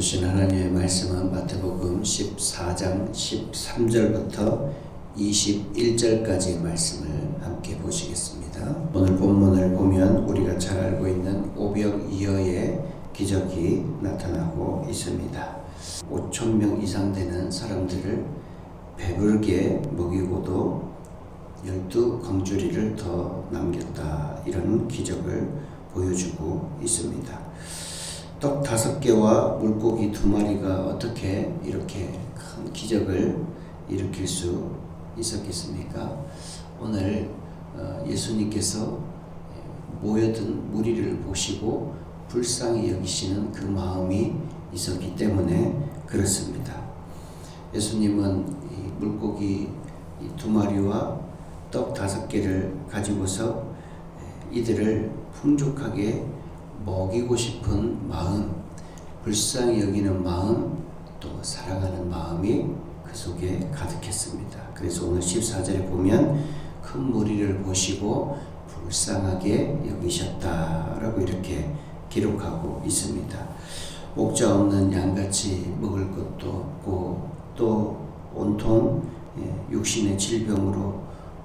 주신 하나님의 말씀은 마태복음 14장 13절부터 21절까지의 말씀을 함께 보시겠습니다. 오늘 본문을 보면 우리가 잘 알고 있는 오병 이어의 기적이 나타나고 있습니다. 5천 명 이상 되는 사람들을 배불게 먹이고도 열두 광주리를 더 남겼다 이런 기적을 보여주고 있습니다. 떡 다섯 개와 물고기 두 마리가 어떻게 이렇게 큰 기적을 일으킬 수 있었겠습니까? 오늘 어, 예수님께서 모여든 무리를 보시고 불쌍히 여기시는 그 마음이 있었기 때문에 그렇습니다. 예수님은 이 물고기 두 마리와 떡 다섯 개를 가지고서 이들을 풍족하게 먹이고 싶은 마음, 불쌍히 여기는 마음, 또 사랑하는 마음이 그 속에 가득했습니다. 그래서 오늘 14절에 보면 큰 무리를 보시고 불쌍하게 여기셨다라고 이렇게 기록하고 있습니다. 목자 없는 양같이 먹을 것도 없고 또 온통 예, 육신의 질병으로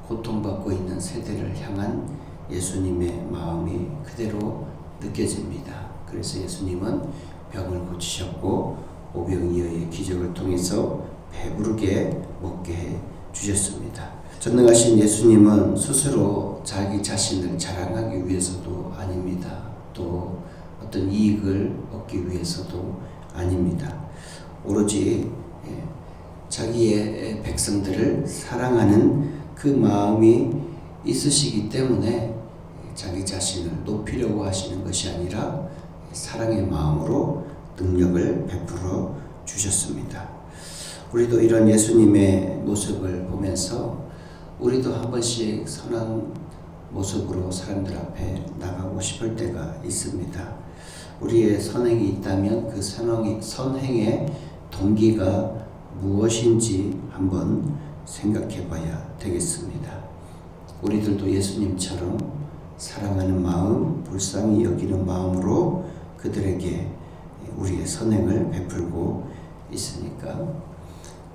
고통받고 있는 세대를 향한 예수님의 마음이 그대로 느껴집니다. 그래서 예수님은 병을 고치셨고 오병이어의 기적을 통해서 배부르게 먹게 해 주셨습니다. 전능하신 예수님은 스스로 자기 자신을 자랑하기 위해서도 아닙니다. 또 어떤 이익을 얻기 위해서도 아닙니다. 오로지 예, 자기의 백성들을 사랑하는 그 마음이 있으시기 때문에 자기 자신을 높이려고 하시는 것이 아니라 사랑의 마음으로 능력을 베풀어 주셨습니다. 우리도 이런 예수님의 모습을 보면서 우리도 한 번씩 선한 모습으로 사람들 앞에 나가고 싶을 때가 있습니다. 우리의 선행이 있다면 그 선행의, 선행의 동기가 무엇인지 한번 생각해 봐야 되겠습니다. 우리들도 예수님처럼 사랑하는 마음, 불쌍히 여기는 마음으로 그들에게 우리의 선행을 베풀고 있으니까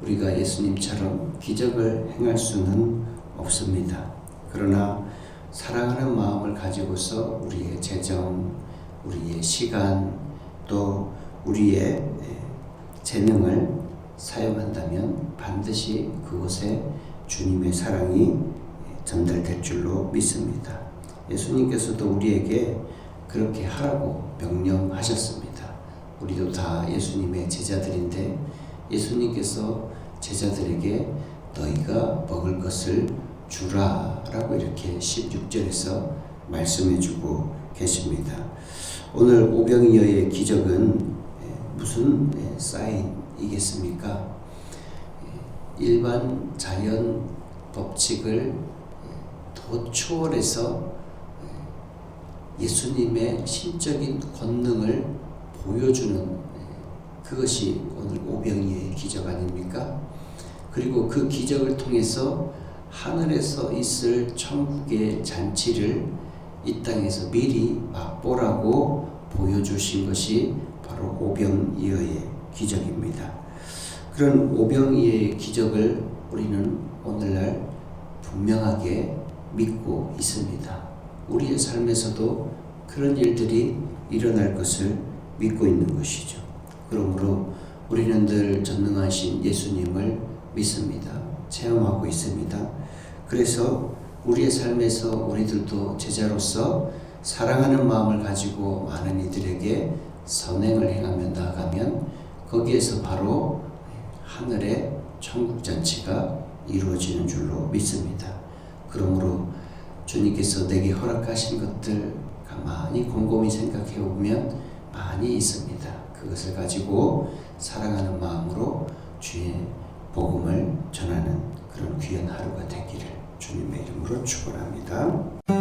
우리가 예수님처럼 기적을 행할 수는 없습니다. 그러나 사랑하는 마음을 가지고서 우리의 재정, 우리의 시간, 또 우리의 재능을 사용한다면 반드시 그곳에 주님의 사랑이 전달될 줄로 믿습니다. 예수님께서도 우리에게 그렇게 하라고 명령하셨습니다. 우리도 다 예수님의 제자들인데 예수님께서 제자들에게 너희가 먹을 것을 주라 라고 이렇게 16절에서 말씀해 주고 계십니다. 오늘 오병이어의 기적은 무슨 사인이겠습니까? 일반 자연 법칙을 더 초월해서 예수님의 신적인 권능을 보여주는 그것이 오늘 오병이의 기적 아닙니까? 그리고 그 기적을 통해서 하늘에서 있을 천국의 잔치를 이 땅에서 미리 맛보라고 보여주신 것이 바로 오병이어의 기적입니다. 그런 오병이어의 기적을 우리는 오늘날 분명하게 믿고 있습니다. 우리의 삶에서도 그런 일들이 일어날 것을 믿고 있는 것이죠. 그러므로 우리는 늘 전능하신 예수님을 믿습니다. 체험하고 있습니다. 그래서 우리의 삶에서 우리들도 제자로서 사랑하는 마음을 가지고 많은 이들에게 선행을 행하며 나아가면 거기에서 바로 하늘의 천국 잔치가 이루어지는 줄로 믿습니다. 그러므로 주님께서 내게 허락하신 것들 가만히 곰곰이 생각해 보면 많이 있습니다. 그것을 가지고 사랑하는 마음으로 주의 복음을 전하는 그런 귀한 하루가 되기를 주님의 이름으로 축원합니다.